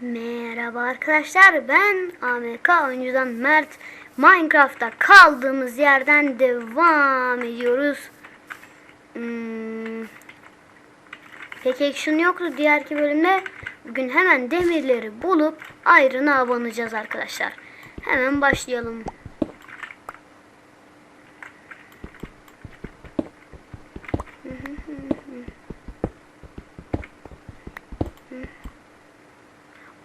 Merhaba arkadaşlar ben AMK oyuncudan Mert Minecraft'ta kaldığımız yerden devam ediyoruz. Hmm. Pek action yoktu diğerki bölümde. Bugün hemen demirleri bulup ayrına abanacağız arkadaşlar. Hemen başlayalım.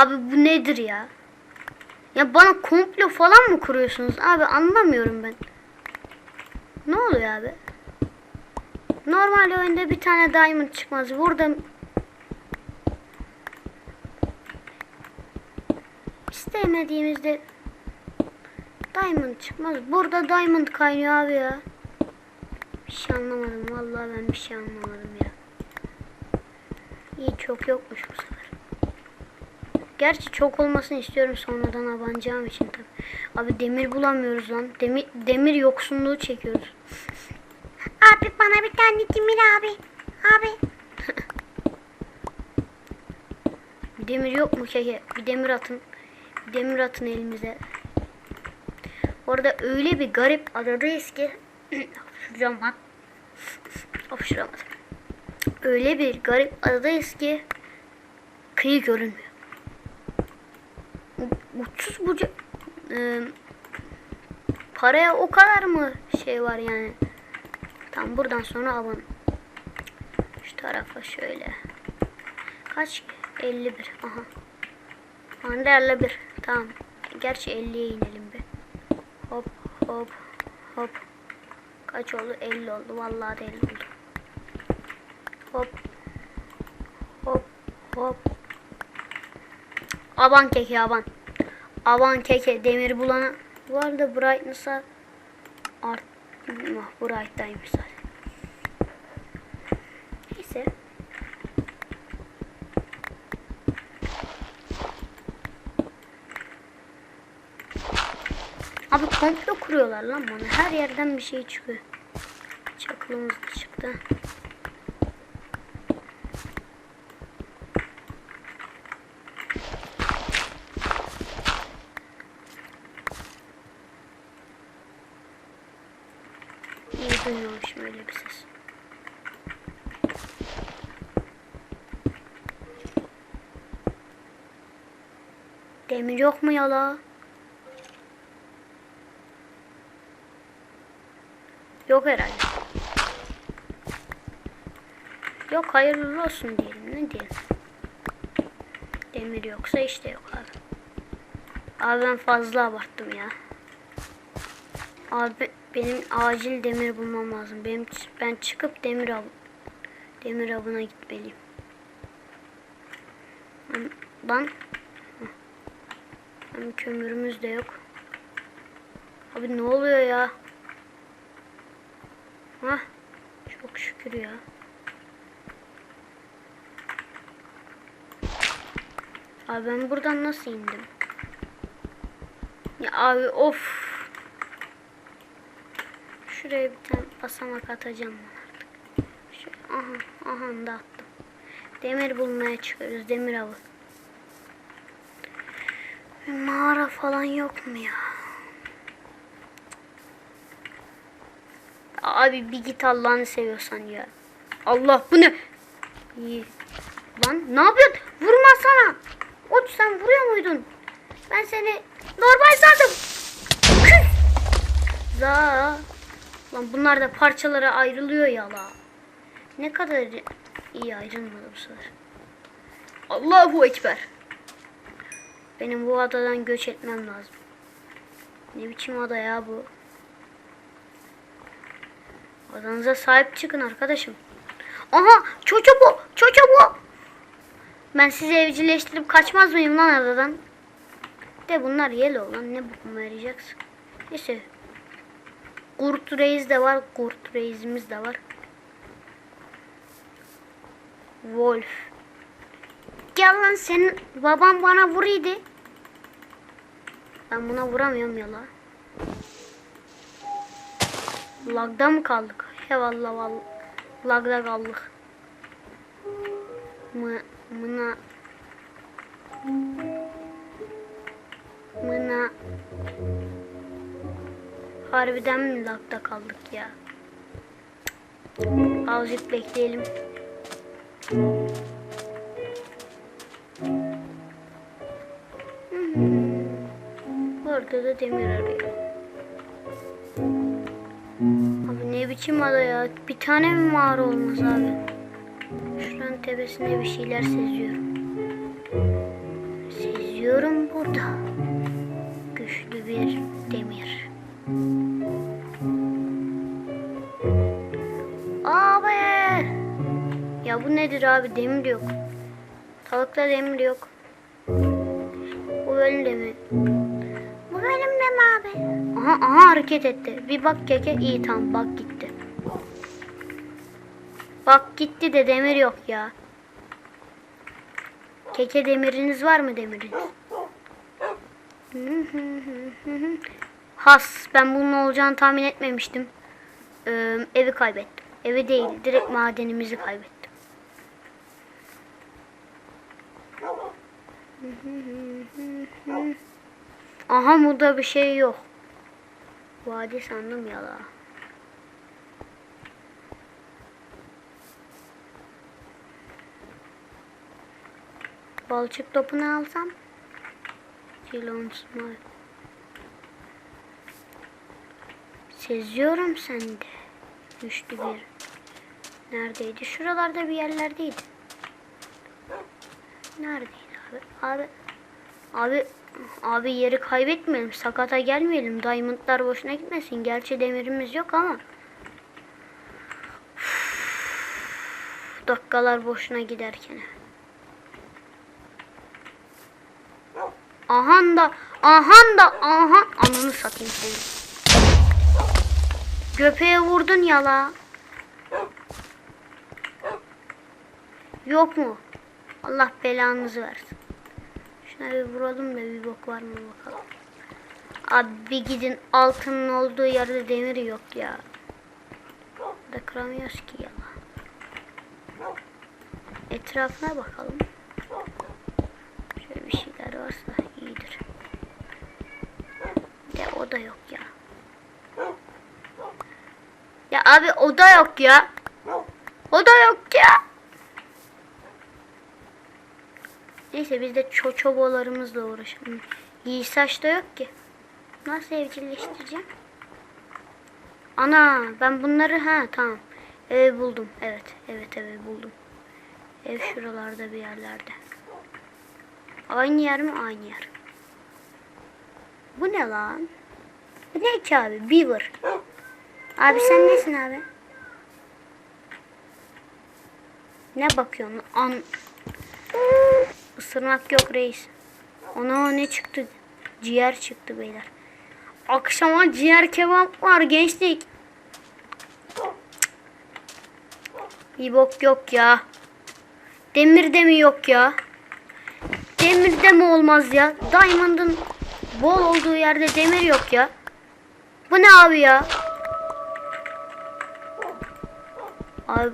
Abi bu nedir ya? Ya bana komplo falan mı kuruyorsunuz? Abi anlamıyorum ben. Ne oluyor abi? Normal oyunda bir tane diamond çıkmaz. Burada istemediğimizde diamond çıkmaz. Burada diamond kaynıyor abi ya. Bir şey anlamadım. Vallahi ben bir şey anlamadım ya. İyi çok yokmuş bu sefer. Gerçi çok olmasını istiyorum sonradan abanacağım için tabi. Abi demir bulamıyoruz lan. Demir, demir yoksunluğu çekiyoruz. Abi bana bir tane demir abi. Abi. Bir demir yok mu keke? Bir demir atın. Bir demir atın elimize. Orada öyle bir garip adadayız ki hapşıracağım lan. Hapşıramadım. Öyle bir garip adadayız ki kıyı görünmüyor. U- Uçsuz bucak e, paraya o kadar mı şey var yani? Tam buradan sonra alalım. Şu tarafa şöyle. Kaç? 51. Aha. Anda 51. Tamam. Gerçi 50'ye inelim bir. Hop hop hop. Kaç oldu? 50 oldu. Vallahi de 50 oldu. Hop. Hop hop. Aban keke aban. Aban keke demir bulana. Bu arada brightness'a art ah, bright'taymış zaten. Neyse. Abi komplo kuruyorlar lan bana. Her yerden bir şey çıkıyor. Çakılımız da çıktı. İyi duymamışım öyle bir ses. Demir yok mu yala? Yok herhalde. Yok hayırlı olsun diyelim ne diyelim. Demir yoksa işte yok abi. Abi ben fazla abarttım ya. Abi benim acil demir bulmam lazım. Benim ben çıkıp demir av demir avına gitmeliyim. Hah. Hem kömürümüz de yok. Abi ne oluyor ya? Hah. Çok şükür ya. Abi ben buradan nasıl indim? Ya abi of. Şuraya bir tane basamak atacağım artık. Şu, aha, aha da attım. Demir bulmaya çıkıyoruz. Demir avı. Mağara falan yok mu ya? Abi bir git Allah'ını seviyorsan ya. Allah bu ne? İyi. Lan ne yapıyorsun? Vurma sana. Uç sen vuruyor muydun? Ben seni normal sandım. Za. Lan bunlar da parçalara ayrılıyor ya la. Ne kadar iyi ayrılmadı bu sefer. Allahu Ekber. Benim bu adadan göç etmem lazım. Ne biçim ada ya bu? Adanıza sahip çıkın arkadaşım. Aha çocuğu bu. Çocuğu bu. Ben sizi evcilleştirip kaçmaz mıyım lan adadan? De bunlar yellow lan ne bokuma yarayacaksın. Neyse. Kurt reis de var. Kurt reisimiz de var. Wolf. Gel lan senin baban bana vuruydu. Ben buna vuramıyorum ya la. Lagda mı kaldık? He vallahi vallahi. Lagda kaldık. Mı, mına Mına. Harbiden mi lakta kaldık ya? Azıcık bekleyelim. Burada da demir arıyor. Abi ne biçim ada ya? Bir tane mi var olmaz abi? Şuranın tepesinde bir şeyler seziyorum. Seziyorum burada. Güçlü bir demir. Abi! Ya bu nedir abi? Demir yok. Talıkta demir yok. Bu öyle mi? Aha aha hareket etti. Bir bak keke iyi tamam bak gitti. Bak gitti de demir yok ya. Keke demiriniz var mı demiriniz? Has ben bunun olacağını tahmin etmemiştim. Ee, evi kaybettim. Evi değil direkt madenimizi kaybettim. Aha burada bir şey yok. Vadi sandım ya la. Balçık topunu alsam. Yılan smile. Seziyorum sende. Güçlü bir. Neredeydi? Şuralarda bir yerlerdeydi. Neredeydi abi? Abi. Abi. Abi yeri kaybetmeyelim. Sakata gelmeyelim. Diamondlar boşuna gitmesin. Gerçi demirimiz yok ama. Üf, dakikalar boşuna giderken. Ahan da, ahan da, aha. Ananı satayım seni. Göpeğe vurdun ya la. Yok mu? Allah belanızı versin. Bir vuralım da bir bok var mı bakalım. Abi bir gidin altının olduğu yerde demir yok ya. Da kıramıyoruz ki ya. Etrafına bakalım. Şöyle bir şeyler varsa iyidir. De o da yok ya. Ya abi o da yok ya. O da yok ya. Neyse biz de çoçobolarımızla uğraşalım. İyi saç da yok ki. Nasıl evcilleştireceğim? Ana ben bunları ha tamam. Ev buldum. Evet evet ev buldum. Ev şuralarda bir yerlerde. Aynı yer mi? Aynı yer. Bu ne lan? Bu ne ki abi? Beaver. Abi sen nesin abi? Ne bakıyorsun? An Isırmak yok reis. Ona ne çıktı? Ciğer çıktı beyler. Akşama ciğer kebap var gençlik. Bir bok yok ya. Demir de mi yok ya? Demir de mi olmaz ya? Diamond'ın bol olduğu yerde demir yok ya. Bu ne abi ya? Abi.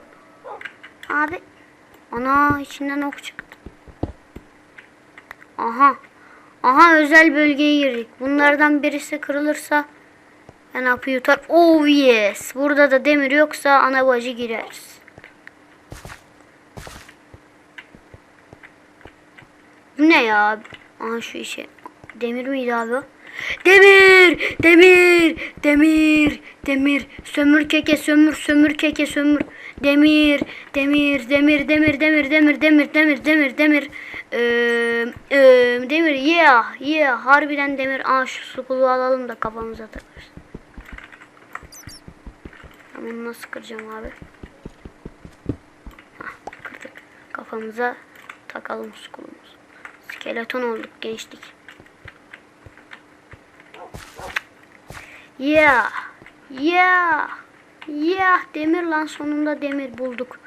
Abi. Ana içinden ok. Aha. Aha özel bölgeye girdik. Bunlardan birisi kırılırsa ben hapı yutar. Oh yes. Burada da demir yoksa ana bacı gireriz. Bu ne ya? Aha şu işe. Demir miydi abi? Demir! Demir! Demir! Demir! Sömür keke sömür sömür keke sömür. Demir! Demir! Demir! Demir! Demir! Demir! Demir! Demir! Demir! Demir! Ee, e, demir! Yeah! Yeah! Harbiden demir. Aa şu sukulu alalım da kafamıza takarız. Bunu nasıl kıracağım abi? Hah, kırdık. Kafamıza takalım sukulumuzu. Skeleton olduk gençlik. Yeah. Yeah. Yeah. Demir lan sonunda demir bulduk.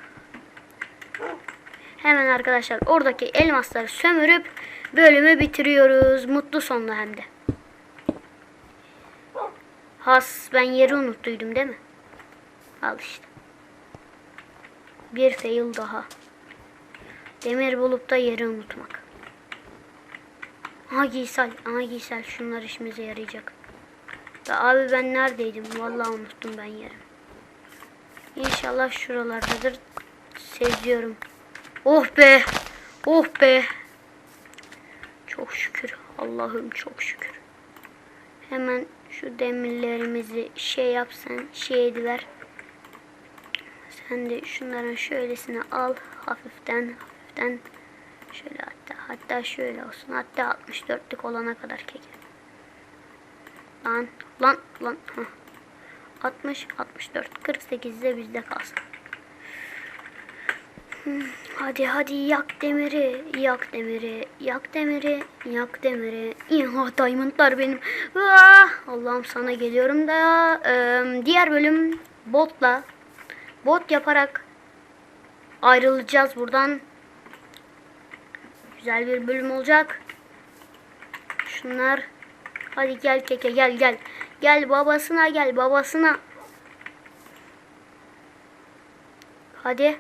Hemen arkadaşlar oradaki elmasları sömürüp bölümü bitiriyoruz. Mutlu sonla hem de. Has ben yeri unuttuydum değil mi? Al işte. Bir fail daha. Demir bulup da yeri unutmak. Aha giysel. Aha giysel. Şunlar işimize yarayacak. Ya abi ben neredeydim? Vallahi unuttum ben yeri. İnşallah şuralardadır. Seziyorum. Oh be. Oh be. Çok şükür. Allah'ım çok şükür. Hemen şu demirlerimizi şey yapsan şey ediver. Sen de şunların şöylesini al hafiften hafiften şöyle hatta hatta şöyle olsun hatta 64'lük olana kadar keke. Lan lan lan Hah. 60 64 48 de bizde kalsın. Hmm, Hadi hadi yak demiri, yak demiri, yak demiri, yak demiri. İha diamondlar benim. Ah, Allah'ım sana geliyorum da diğer bölüm botla bot yaparak ayrılacağız buradan. Güzel bir bölüm olacak. Şunlar. Hadi gel keke gel gel. Gel babasına gel babasına. Hadi.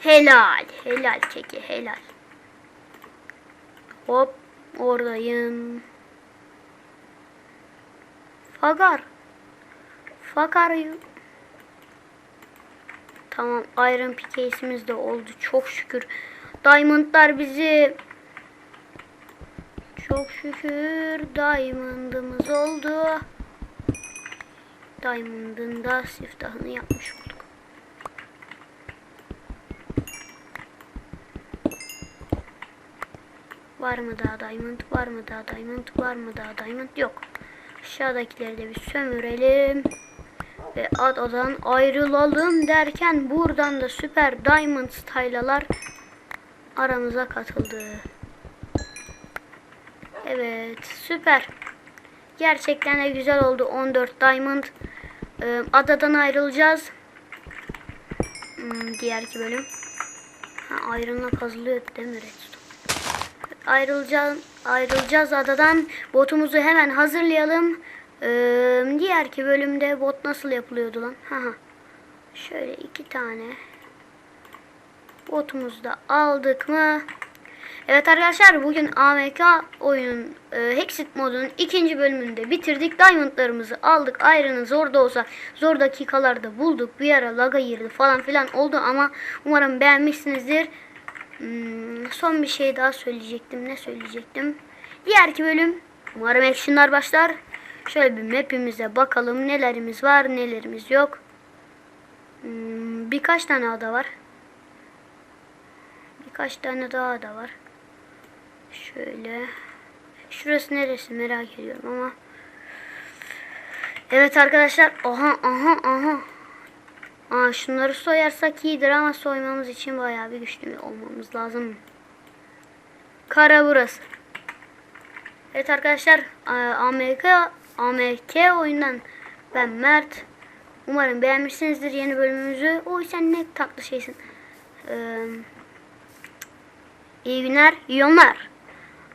Helal. Helal keke helal. Hop oradayım. Fagar. Fagar. Tamam Iron Picase'imiz de oldu çok şükür. Diamondlar bizi çok şükür Diamond'ımız oldu. Diamond'ın da siftahını yapmış olduk. Var mı daha diamond? Var mı daha diamond? Var mı daha diamond? Yok. Aşağıdakileri de bir sömürelim. Ve adadan ayrılalım derken buradan da süper diamond style'lar aramıza katıldı. Evet süper. Gerçekten de güzel oldu 14 diamond. Ee, adadan ayrılacağız. Hmm, diğerki bölüm. Ha, ayrılma kazılıyor redstone? Ayrılacağız, ayrılacağız adadan. Botumuzu hemen hazırlayalım. Ee, diğerki bölümde bot nasıl yapılıyordu lan? Haha. Şöyle iki tane botumuzu da aldık mı? Evet arkadaşlar bugün AMK oyunun e, Hexit modunun ikinci bölümünde bitirdik. Diamondlarımızı aldık. Iron'ı zor da olsa zor dakikalarda bulduk. Bir ara laga girdi falan filan oldu ama umarım beğenmişsinizdir. Hmm, son bir şey daha söyleyecektim. Ne söyleyecektim? Diğerki bölüm umarım actionlar başlar. Şöyle bir map'imize bakalım nelerimiz var nelerimiz yok. Hmm, birkaç tane ada var. Birkaç tane daha da var. Şöyle. Şurası neresi merak ediyorum ama. Evet arkadaşlar. Aha aha aha. Aa, şunları soyarsak iyidir ama soymamız için bayağı bir güçlü olmamız lazım. Kara burası. Evet arkadaşlar AMK AMK oyundan ben Mert. Umarım beğenmişsinizdir yeni bölümümüzü. Oy sen ne tatlı şeysin. Ee, iyi günler, iyi yollar.